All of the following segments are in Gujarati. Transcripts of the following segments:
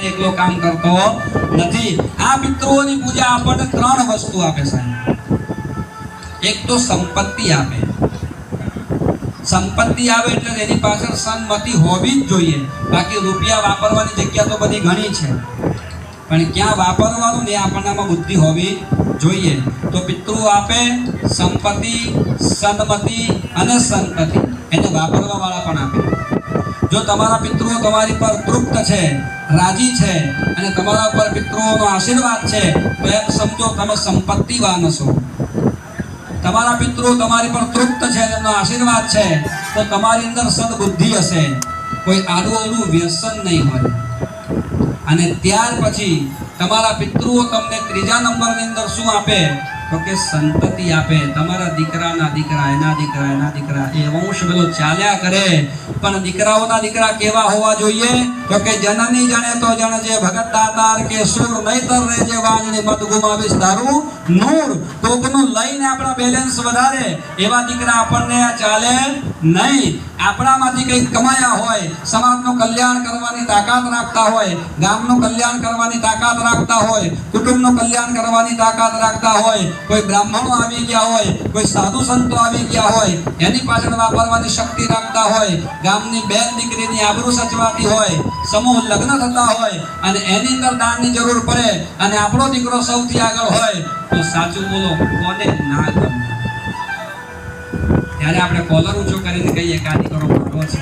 એકલો કામ કરતો નથી. આ પિતૃઓની પૂજા આપણને ત્રણ વસ્તુ આપે સાહેબ. એક તો સંપત્તિ આપે. સંપત્તિ આવે એટલે એની પાછળ સંમતિ હોવી જ જોઈએ. બાકી રૂપિયા વાપરવાની જગ્યા તો બધી ઘણી છે. પણ ક્યાં વાપરવાનું ને આપણનામાં બુદ્ધિ હોવી જોઈએ. તો પિતૃ આપે સંપત્તિ, સન્મતિ અને સંતતિ એને વાપરવા વાળા પણ જો તમારા પિતૃઓ તમારી પર તૃપ્ત છે, રાજી છે અને તમારા પર પિતૃઓનો આશીર્વાદ છે, તો એમ સમજો તમે સંપત્તિવાન છો. તમારા પિતૃઓ તમારી પર તૃપ્ત છે તેમનો આશીર્વાદ છે, તો તમારી અંદર સદબુદ્ધિ હશે. કોઈ આડું વ્યસન નહીં હોય. અને ત્યાર પછી તમારા પિતૃઓ તમને ત્રીજા નંબરની અંદર શું આપે? તો કે સંતતિ આપે, તમારા દીકરાના દીકરા, એના દીકરા એના દીકરા, એ વંશ પેલો ચાલ્યા કરે. પણ દીકરાઓના દીકરા કેવા હોવા જોઈએ? કે જનની જણે તો જણ જે ભગત દાતાર કે સુર નહીતર રે જે વાજણી પદ ગુમાવીશ તારું નૂર કોકનું લઈને આપણા બેલેન્સ વધારે. એવા દીકરા આપણને ચાલે નહીં. આપણામાંથી કંઈક કમાયા હોય, સમાજનું કલ્યાણ કરવાની તાકાત રાખતા હોય, ગામનું કલ્યાણ કરવાની તાકાત રાખતા હોય, કુટુંબનું કલ્યાણ કરવાની તાકાત રાખતા હોય, કોઈ બ્રાહ્મણો આવી ગયા હોય, કોઈ સાધુ સંતો આવી ગયા હોય, એની પાછળ વાપરવાની શક્તિ રાખતા હોય, ગામની બેન દીકરીની આબરૂ સચવાતી હોય સમૂહ લગ્ન થતા હોય અને એની અંદર દાનની જરૂર પડે અને આપણો દીકરો સૌથી આગળ હોય, તો સાચું બોલો, કોને ના ગમે? ત્યારે આપણે કોલર ઊંચો કરીને કહીએ કે આ દીકરો મોટો છે.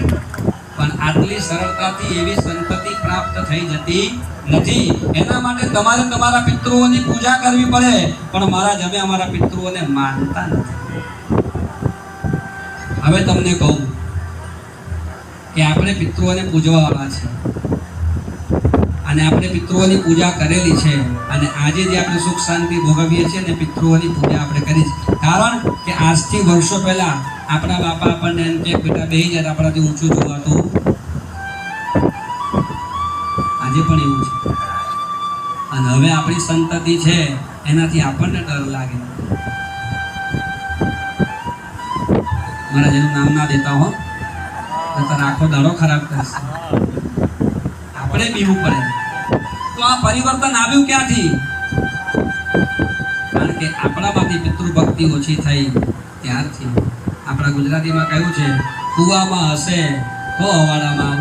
પણ આટલી સરળતાથી એવી સંતતિ પ્રાપ્ત થઈ જતી નથી. એના માટે તમારે તમારા પિતૃઓની પૂજા કરવી પડે, પણ મારા જમે અમારા પિતૃઓને માનતા નથી. હવે તમને કહું કે આપણે પિતૃઓને પૂજવાવાળા છે. અને આપણે પિતૃઓની પૂજા કરેલી છે અને આજે જે આપણે સુખ શાંતિ ભોગવીએ છીએ ને પિતૃઓની પૂજા આપણે કરી છે. કારણ કે આજથી વર્ષો પહેલા આપણા બાપા આપણને એમ કે, બેટા બે તો આપણાથી ઊંચું જોવાતું આજે પણ એવું છે. અને હવે આપણી સંતતિ છે એનાથી આપણને ડર લાગે. મારા જેનું નામ ના દેતા હો. આપણે બીવું પડે. તો આ પરિવર્તન આવ્યું ક્યાંથી? કારણ કે આપણામાંથી પિતૃભક્તિ ઓછી થઈ ત્યારથી. આપણા ગુજરાતીમાં કહ્યું છે, કુવામાં હશે તો હવાડામાં